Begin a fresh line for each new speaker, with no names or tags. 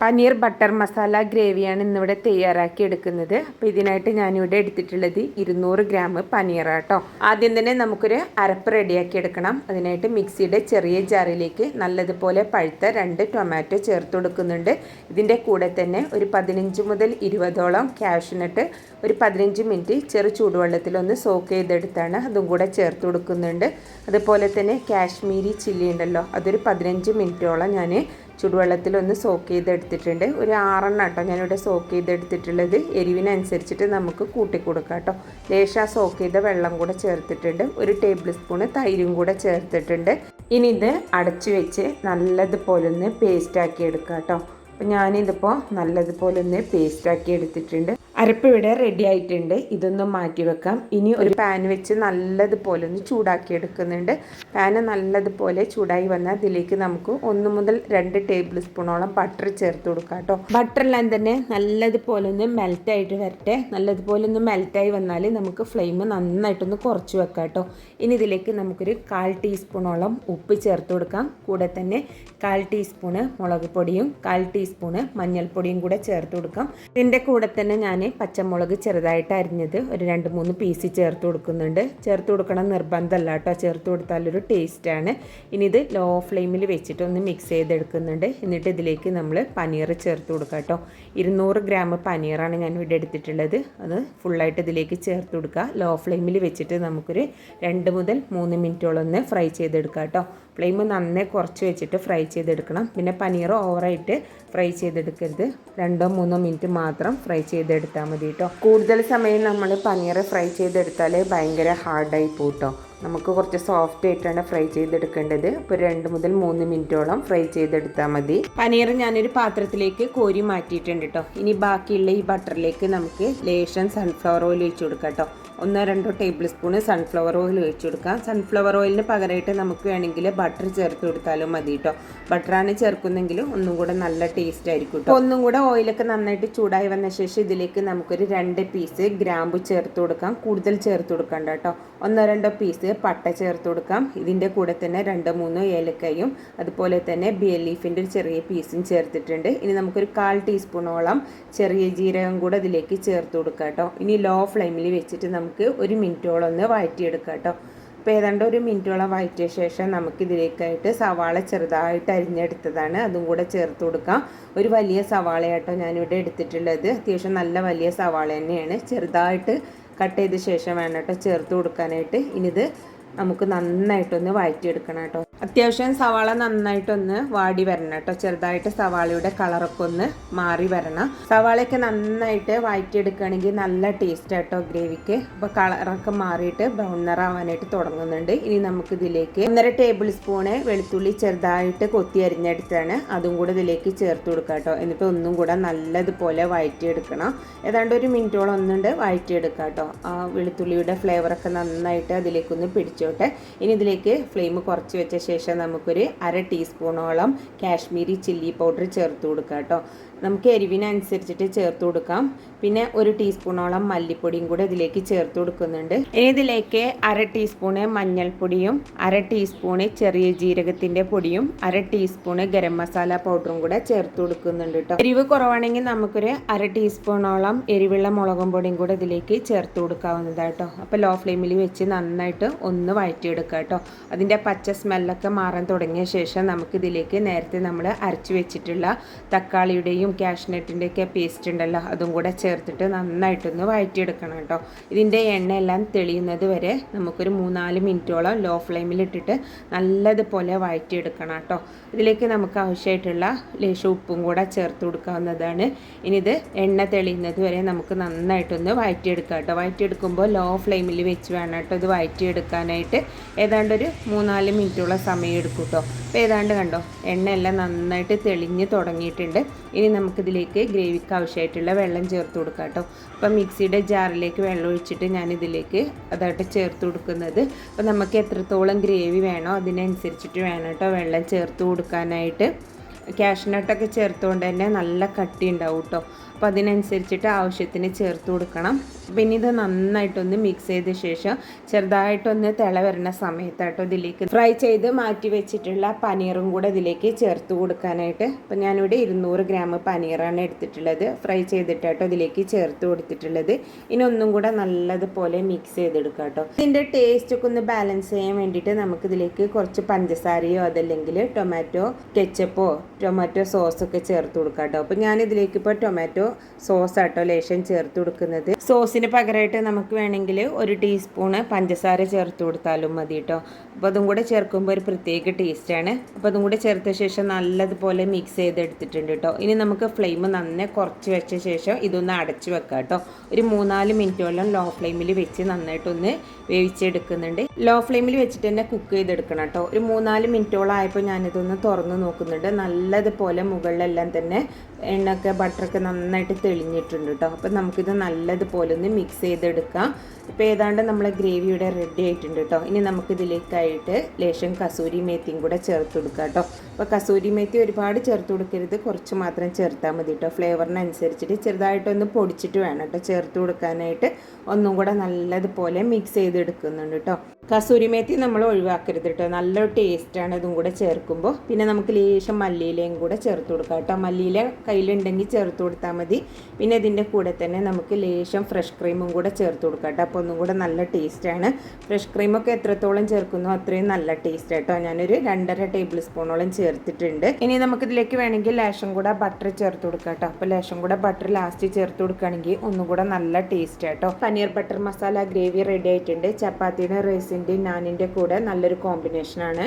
Paneer butter masala ഗ്രേവിയാണ് ഇന്നിവിടെ തയ്യാറാക്കി എടുക്കുന്നത്. അപ്പോൾ ഇതിനായിട്ട് ഞാനിവിടെ എടുത്തിട്ടുള്ളത് ഇരുന്നൂറ് ഗ്രാം പനീറാട്ടോ. ആദ്യം തന്നെ നമുക്കൊരു അരപ്പ് റെഡിയാക്കി എടുക്കണം. അതിനായിട്ട് മിക്സിയുടെ ചെറിയ ജാറിലേക്ക് നല്ലതുപോലെ പഴുത്ത രണ്ട് ടൊമാറ്റോ ചേർത്ത് കൊടുക്കുന്നുണ്ട്. ഇതിന്റെ കൂടെ തന്നെ ഒരു പതിനഞ്ച് മുതൽ ഇരുപതോളം ക്യാഷ്നട്ട് ഒരു പതിനഞ്ച് മിനിറ്റ് ചെറു ചൂടുവെള്ളത്തിലൊന്ന് സോക്ക് ചെയ്തെടുത്താണ് അതും കൂടെ ചേർത്ത് കൊടുക്കുന്നുണ്ട്. അതുപോലെ തന്നെ കാശ്മീരി ചില്ലി ഉണ്ടല്ലോ അതൊരു പതിനഞ്ച് മിനിറ്റോളം ഞാൻ ചുടുവെള്ളത്തിലൊന്ന് സോക്ക് ചെയ്തെടുത്തിട്ടുണ്ട്. ഒരു ആറെണ്ണം കേട്ടോ ഞാനിവിടെ സോക്ക് ചെയ്തെടുത്തിട്ടുള്ളത്. എരിവിനനുസരിച്ചിട്ട് നമുക്ക് കൂട്ടിക്കൊടുക്കാം കേട്ടോ ലേശ സോക്ക് ചെയ്ത വെള്ളം കൂടെ ചേർത്തിട്ടുണ്ട്. ഒരു ടേബിൾ സ്പൂണ് തൈരും കൂടെ ചേർത്തിട്ടുണ്ട്. ഇനി ഇത് അടച്ചു വെച്ച് നല്ലതുപോലെ ഒന്ന് പേസ്റ്റാക്കി എടുക്കാം കേട്ടോ അപ്പോൾ ഞാനിതിപ്പോൾ നല്ലതുപോലെ ഒന്ന് പേസ്റ്റാക്കി എടുത്തിട്ടുണ്ട്. അരപ്പ് ഇവിടെ റെഡി ആയിട്ടുണ്ട്. ഇതൊന്ന് മാറ്റി വെക്കാം. ഇനി ഒരു പാൻ വെച്ച് നല്ലതുപോലെ ഒന്ന് ചൂടാക്കി എടുക്കുന്നുണ്ട്. പാന് നല്ലതുപോലെ ചൂടായി വന്നാൽ അതിലേക്ക് നമുക്ക് ഒന്ന് മുതൽ രണ്ട് ടേബിൾ സ്പൂണോളം ബട്ടർ ചേർത്ത് കൊടുക്കാം കേട്ടോ. ബട്ടറെല്ലാം തന്നെ നല്ലതുപോലെ ഒന്ന് മെൽറ്റായിട്ട് വരട്ടെ. നല്ലതുപോലെ ഒന്ന് മെൽറ്റായി വന്നാൽ നമുക്ക് ഫ്ലെയിം നന്നായിട്ടൊന്ന് കുറച്ച് വെക്കാം കേട്ടോ. ഇനി ഇതിലേക്ക് നമുക്കൊരു കാൽ ടീസ്പൂണോളം ഉപ്പ് ചേർത്ത് കൊടുക്കാം. കൂടെ തന്നെ കാൽ ടീസ്പൂണ് മുളക് പൊടിയും കാൽ ടീസ്പൂണ് മഞ്ഞൾപ്പൊടിയും കൂടെ ചേർത്ത് കൊടുക്കാം. ഇതിന്റെ കൂടെ തന്നെ ഞാൻ പച്ചമുളക് ചെറുതായിട്ട് അരിഞ്ഞത് ഒരു രണ്ട് മൂന്ന് പീസ് ചേർത്ത് കൊടുക്കുന്നുണ്ട്. ചേർത്ത് കൊടുക്കണം നിർബന്ധമല്ല കേട്ടോ. ചേർത്ത് കൊടുത്താലൊരു ടേസ്റ്റാണ് ഇനി ഇത് ലോ ഫ്ലെയിമിൽ വെച്ചിട്ട് ഒന്ന് മിക്സ് ചെയ്തെടുക്കുന്നുണ്ട്. എന്നിട്ട് ഇതിലേക്ക് നമ്മൾ പനീർ ചേർത്ത് കൊടുക്കാം കേട്ടോ. ഇരുന്നൂറ് ഗ്രാം പനീറാണ് ഞാൻ ഇവിടെ എടുത്തിട്ടുള്ളത്. അത് ഫുള്ളായിട്ട് ഇതിലേക്ക് ചേർത്ത് കൊടുക്കുക. ലോ ഫ്ലെയിമിൽ വെച്ചിട്ട് നമുക്കൊരു രണ്ട് മുതൽ മൂന്ന് മിനിറ്റോളം ഒന്ന് ഫ്രൈ ചെയ്തെടുക്കാം കേട്ടോ. ഫ്ലെയിം നന്നേ കുറച്ച് വെച്ചിട്ട് ഫ്രൈ ചെയ്തെടുക്കണം. പിന്നെ പനീർ ഓവറായിട്ട് ഫ്രൈ ചെയ്തെടുക്കരുത്. രണ്ടോ മൂന്നോ മിനിറ്റ് മാത്രം ഫ്രൈ ചെയ്തെടുത്താൽ മതി കേട്ടോ കൂടുതൽ സമയം നമ്മൾ പനീർ ഫ്രൈ ചെയ്തെടുത്താൽ ഭയങ്കര ഹാർഡായി പോട്ടോ നമുക്ക് കുറച്ച് സോഫ്റ്റ് ആയിട്ടാണ് ഫ്രൈ ചെയ്തെടുക്കേണ്ടത്. ഇപ്പോൾ രണ്ട് മുതൽ മൂന്ന് മിനിറ്റോളം ഫ്രൈ ചെയ്തെടുത്താൽ മതി. പനീർ ഞാനൊരു പാത്രത്തിലേക്ക് കോരി മാറ്റിയിട്ടുണ്ട് കേട്ടോ ഇനി ബാക്കിയുള്ള ഈ ബട്ടറിലേക്ക് നമുക്ക് ലേശം സൺഫ്ലവർ ഓയിൽ ഒഴിച്ചു കൊടുക്കാം കേട്ടോ ഒന്നോ രണ്ടോ ടേബിൾ സ്പൂണ് സൺഫ്ലവർ ഓയിൽ ഒഴിച്ചു കൊടുക്കാം. സൺഫ്ലവർ ഓയിലിന് പകരമായിട്ട് നമുക്ക് വേണമെങ്കിൽ ബട്ടർ ചേർത്ത് കൊടുത്താലും മതി കേട്ടോ ബട്ടറാണ് ചേർക്കുന്നെങ്കിൽ ഒന്നും കൂടെ നല്ല ടേസ്റ്റ് ആയിരിക്കും കേട്ടോ ഒന്നും കൂടെ ഓയിലൊക്കെ നന്നായിട്ട് ചൂടായി വന്ന ശേഷം ഇതിലേക്ക് നമുക്കൊരു രണ്ട് പീസ് ഗ്രാമ്പു ചേർത്ത് കൊടുക്കാം. കൂടുതൽ ചേർത്ത് കൊടുക്കണ്ട കേട്ടോ ഒന്നോ രണ്ടോ പീസ് പട്ട ചേർത്ത് കൊടുക്കാം. ഇതിന്റെ കൂടെ തന്നെ രണ്ട് മൂന്ന് ഏലക്കയും അതുപോലെ തന്നെ ബിയർ ലീഫിന്റെ ഒരു ചെറിയ പീസും ചേർത്തിട്ടുണ്ട്. ഇനി നമുക്കൊരു കാൽ ടീസ്പൂണോളം ചെറിയ ജീരകം കൂടെ ഇതിലേക്ക് ചേർത്ത് കൊടുക്കാം കേട്ടോ. ഇനി ലോ ഫ്ലെയിമിൽ വെച്ചിട്ട് നമുക്ക് ഒരു മിനിറ്റോളം ഒന്ന് വഴറ്റിയെടുക്കാം കേട്ടോ. അപ്പോൾ ഏതാണ്ട് ഒരു മിനിറ്റോളം വഴറ്റിയ ശേഷം നമുക്ക് ഇതിലേക്കായിട്ട് സവാള ചെറുതായിട്ട് അരിഞ്ഞെടുത്തതാണ്. അതും കൂടെ ചേർത്ത് കൊടുക്കാം. ഒരു വലിയ സവാളയാട്ടോ ഞാനിവിടെ എടുത്തിട്ടുള്ളത്. അത്യാവശ്യം നല്ല വലിയ സവാള തന്നെയാണ്. ചെറുതായിട്ട് കട്ട് ചെയ്ത ശേഷം വേണം കേട്ടോ ചേർത്ത് കൊടുക്കാനായിട്ട്. ഇനിയിത് നമുക്ക് നന്നായിട്ടൊന്ന് വഴറ്റിയെടുക്കണം കേട്ടോ. അത്യാവശ്യം സവാള നന്നായിട്ടൊന്ന് വാടി വരണം കേട്ടോ. ചെറുതായിട്ട് സവാളയുടെ കളറൊക്കെ ഒന്ന് മാറി വരണം. സവാളയൊക്കെ നന്നായിട്ട് വഴറ്റിയെടുക്കുകയാണെങ്കിൽ നല്ല ടേസ്റ്റ് കേട്ടോ ഗ്രേവിക്ക്. അപ്പോൾ കളറൊക്കെ മാറിയിട്ട് ബ്രൗൺ നിറാവാനായിട്ട് തുടങ്ങുന്നുണ്ട്. ഇനി നമുക്ക് ഇതിലേക്ക് ഒന്നര ടേബിൾ സ്പൂണ് വെളുത്തുള്ളി ചെറുതായിട്ട് കൊത്തി അരിഞ്ഞെടുത്താണ് അതും കൂടെ ഇതിലേക്ക് ചേർത്ത് കൊടുക്കുക കേട്ടോ. എന്നിട്ട് ഒന്നും കൂടെ നല്ലതുപോലെ വഴറ്റിയെടുക്കണം ഏതാണ്ട് ഒരു മിനിറ്റോളം ഒന്നുണ്ട് വഴറ്റിയെടുക്കുക കേട്ടോ. ആ വെളുത്തുള്ളിയുടെ ഫ്ലേവറൊക്കെ നന്നായിട്ട് അതിലേക്കൊന്ന് പിടിച്ചോട്ടെ. ഇനി ഇതിലേക്ക് ഫ്ലെയിം കുറച്ച് വെച്ച ശേഷം നമുക്കൊരു അര ടീസ്പൂണോളം കാശ്മീരി ചില്ലി പൗഡർ ചേർത്ത് കൊടുക്കാം കേട്ടോ നമുക്ക് എരിവിനനുസരിച്ചിട്ട് ചേർത്ത് കൊടുക്കാം. പിന്നെ ഒരു ടീസ്പൂണോളം മല്ലിപ്പൊടിയും കൂടെ ഇതിലേക്ക് ചേർത്ത് കൊടുക്കുന്നുണ്ട്. ഇനി ഇതിലേക്ക് അര ടീസ്പൂണ് മഞ്ഞൾപ്പൊടിയും അര ടീസ്പൂണ് ചെറിയ ജീരകത്തിന്റെ പൊടിയും അര ടീസ്പൂണ് ഗരം മസാല പൗഡറും കൂടെ ചേർത്ത് കൊടുക്കുന്നുണ്ട് കേട്ടോ എരിവ് കുറവാണെങ്കിൽ നമുക്കൊരു അര ടീസ്പൂണോളം എരിവുള്ള മുളകും പൊടിയും കൂടെ ഇതിലേക്ക് ചേർത്ത് കൊടുക്കാവുന്നതാണ് കേട്ടോ അപ്പോൾ ലോ ഫ്ലെയിമിൽ വെച്ച് നന്നായിട്ട് ഒന്ന് വഴറ്റിയെടുക്കുക കേട്ടോ അതിന്റെ പച്ച സ്മെല്ലൊക്കെ മാറാൻ തുടങ്ങിയ ശേഷം നമുക്കിതിലേക്ക് നേരത്തെ നമ്മൾ അരച്ച് വെച്ചിട്ടുള്ള തക്കാളിയുടെയും കാഷ്നട്ടിന്റെയും കാഷ്നട്ടിന്റെയൊക്കെ പേസ്റ്റ് ഉണ്ടല്ലോ അതും കൂടെ ചേർത്തിട്ട് നന്നായിട്ടൊന്ന് വഴറ്റിയെടുക്കണം കേട്ടോ. ഇതിന്റെ എണ്ണയെല്ലാം തെളിയുന്നത് വരെ നമുക്കൊരു മൂന്നാൽ മിനിറ്റോളം ലോ ഫ്ലെയിമിലിട്ടിട്ട് നല്ലതുപോലെ വഴറ്റിയെടുക്കണം കേട്ടോ. ഇതിലേക്ക് നമുക്ക് ആവശ്യമായിട്ടുള്ള ലേശം ഉപ്പും കൂടെ ചേർത്ത് കൊടുക്കാവുന്നതാണ്. ഇനി ഇത് എണ്ണ തെളിയുന്നത് വരെ നമുക്ക് നന്നായിട്ടൊന്ന് വഴറ്റിയെടുക്കാം കേട്ടോ. വഴറ്റിയെടുക്കുമ്പോൾ ലോ ഫ്ലെയിമിൽ വെച്ച് വേണം കേട്ടോ ഇത് വഴറ്റിയെടുക്കാനായിട്ട്. ഏതാണ്ട് ഒരു മൂന്നാൽ മിനിറ്റോളം സമയം എടുക്കും കേട്ടോ. അപ്പോൾ ഏതാണ്ട് കണ്ടോ എണ്ണയെല്ലാം നന്നായിട്ട് തെളിഞ്ഞ് തുടങ്ങിയിട്ടുണ്ട്. ഇനി നമുക്കിതിലേക്ക് ഗ്രേവിക്ക് ആവശ്യമായിട്ടുള്ള വെള്ളം ചേർത്ത് കൊടുക്കാം കേട്ടോ. അപ്പം മിക്സിയുടെ ജാറിലേക്ക് വെള്ളം ഒഴിച്ചിട്ട് ഞാനിതിലേക്ക് അതായിട്ട് ചേർത്ത് കൊടുക്കുന്നത്. അപ്പം നമുക്ക് എത്രത്തോളം ഗ്രേവി വേണോ അതിനനുസരിച്ചിട്ട് വേണം കേട്ടോ വെള്ളം ചേർത്ത് കൊടുക്കാനായിട്ട്. ക്യാഷ്നട്ടൊക്കെ ചേർത്തുകൊണ്ട് തന്നെ നല്ല കട്ടി ഉണ്ടാവും കേട്ടോ അപ്പോൾ അതിനനുസരിച്ചിട്ട് ആവശ്യത്തിന് ചേർത്ത് കൊടുക്കണം. പിന്നെ ഇത് നന്നായിട്ടൊന്ന് മിക്സ് ചെയ്ത ശേഷം ചെറുതായിട്ടൊന്ന് തിള വരുന്ന സമയത്തായിട്ടോ ഇതിലേക്ക് ഫ്രൈ ചെയ്ത് മാറ്റി വെച്ചിട്ടുള്ള പനീറും കൂടെ ഇതിലേക്ക് ചേർത്ത് കൊടുക്കാനായിട്ട്. അപ്പോൾ ഞാനിവിടെ ഇരുന്നൂറ് ഗ്രാം പനീറാണ് എടുത്തിട്ടുള്ളത്. ഫ്രൈ ചെയ്തിട്ടാട്ടോ ഇതിലേക്ക് ചേർത്ത് കൊടുത്തിട്ടുള്ളത്. ഇനി ഒന്നും കൂടെ നല്ലതുപോലെ മിക്സ് ചെയ്തെടുക്കാം കേട്ടോ ഇതിന്റെ ടേസ്റ്റൊക്കെ ഒന്ന് ബാലൻസ് ചെയ്യാൻ വേണ്ടിയിട്ട് നമുക്കിതിലേക്ക് കുറച്ച് പഞ്ചസാരയോ അതല്ലെങ്കിൽ ടൊമാറ്റോ കെച്ചപ്പോ ടൊമാറ്റോ സോസൊക്കെ ചേർത്ത് കൊടുക്കാം കേട്ടോ അപ്പോൾ ഞാനിതിലേക്ക് ഇപ്പോൾ ടൊമാറ്റോ സോസ് ആട്ടോ ലേശം ചേർത്ത് കൊടുക്കുന്നത്. സോസിന് പകരമായിട്ട് നമുക്ക് വേണമെങ്കിൽ ഒരു ടീസ്പൂണ് പഞ്ചസാര ചേർത്ത് കൊടുത്താലും മതി കേട്ടോ അപ്പോൾ അതും കൂടെ ചേർക്കുമ്പോൾ ഒരു പ്രത്യേക ടേസ്റ്റാണ്. അപ്പോൾ അതും കൂടെ ചേർത്ത ശേഷം നല്ലതുപോലെ മിക്സ് ചെയ്തെടുത്തിട്ടുണ്ട് കേട്ടോ ഇനി നമുക്ക് ഫ്ലെയിം നന്നെ കുറച്ച് വെച്ച ശേഷം ഇതൊന്ന് അടച്ച് വെക്കാം കേട്ടോ ഒരു മൂന്നാൽ മിനിറ്റോളം ലോ ഫ്ലെയിമിൽ വെച്ച് നന്നായിട്ടൊന്ന് വേവിച്ചെടുക്കുന്നുണ്ട്. ലോ ഫ്ലെയിമിൽ വെച്ചിട്ട് തന്നെ കുക്ക് ചെയ്തെടുക്കണം കേട്ടോ ഒരു മൂന്നാൽ മിനിറ്റോളം ആയപ്പോൾ ഞാനിതൊന്ന് തുറന്ന് നോക്കുന്നുണ്ട്. നല്ലതുപോലെ മുകളിലെല്ലാം തന്നെ എണ്ണയൊക്കെ ബട്ടറൊക്കെ നന്നായിട്ട് തെളിഞ്ഞിട്ടുണ്ട് കേട്ടോ അപ്പോൾ നമുക്കിത് നല്ലതുപോലെ ഒന്ന് മിക്സ് ചെയ്തെടുക്കാം. ഇപ്പോൾ ഏതാണ്ട് നമ്മളെ ഗ്രേവി ഇവിടെ റെഡി ആയിട്ടുണ്ട് കേട്ടോ ഇനി നമുക്കിതിലേക്കായിട്ട് ലേശം കസൂരി മേത്തിയും കൂടെ ചേർത്ത് കൊടുക്കാം കേട്ടോ അപ്പോൾ കസൂരി മേത്തി ഒരുപാട് ചേർത്ത് കൊടുക്കരുത്. കുറച്ച് മാത്രം ചേർത്താൽ മതി കേട്ടോ ഫ്ലേവറിനനുസരിച്ചിട്ട് ചെറുതായിട്ടൊന്ന് പൊടിച്ചിട്ട് വേണം കേട്ടോ ചേർത്ത് കൊടുക്കാനായിട്ട്. ഒന്നും കൂടെ നല്ലതുപോലെ മിക്സ് ചെയ്തെടുക്കുന്നുണ്ട് കേട്ടോ കസൂരി മേത്തി നമ്മൾ ഒഴിവാക്കരുത് കേട്ടോ നല്ലൊരു ടേസ്റ്റാണ് ഇതും കൂടെ ചേർക്കുമ്പോൾ പിന്നെ നമുക്ക് ലേശം മല്ലിയിലയും കൂടെ ചേർത്ത് കൊടുക്കാം കേട്ടോ. മല്ലിയില കയ്യിലുണ്ടെങ്കിൽ ചേർത്ത് കൊടുത്താൽ മതി. പിന്നെ ഇതിന്റെ കൂടെ തന്നെ നമുക്ക് ലേശം ഫ്രഷ് ക്രീമും കൂടെ ചേർത്ത് കൊടുക്കാം കേട്ടോ. അപ്പോൾ ഒന്നും കൂടെ നല്ല ടേസ്റ്റാണ് ഫ്രഷ് ക്രീമൊക്കെ എത്രത്തോളം ചേർക്കുന്നോ അത്രയും നല്ല ടേസ്റ്റ് കേട്ടോ. ഞാനൊരു രണ്ടര ടേബിൾ സ്പൂണോളം ചേർത്തിട്ടുണ്ട്. ഇനി നമുക്കിതിലേക്ക് വേണമെങ്കിൽ ലേശം കൂടെ ബട്ടർ ചേർത്ത് കൊടുക്കാം കേട്ടോ. അപ്പോൾ ലേശം കൂടെ ബട്ടർ ലാസ്റ്റ് ചേർത്ത് കൊടുക്കുകയാണെങ്കിൽ ഒന്നും കൂടെ നല്ല ടേസ്റ്റ് കേട്ടോ. Paneer butter masala gravy ready ആയിട്ടുണ്ട്. ചപ്പാത്തിയുടെ റൈസിന്റെയും നാനിന്റെ കൂടെ നല്ലൊരു കോമ്പിനേഷനാണ്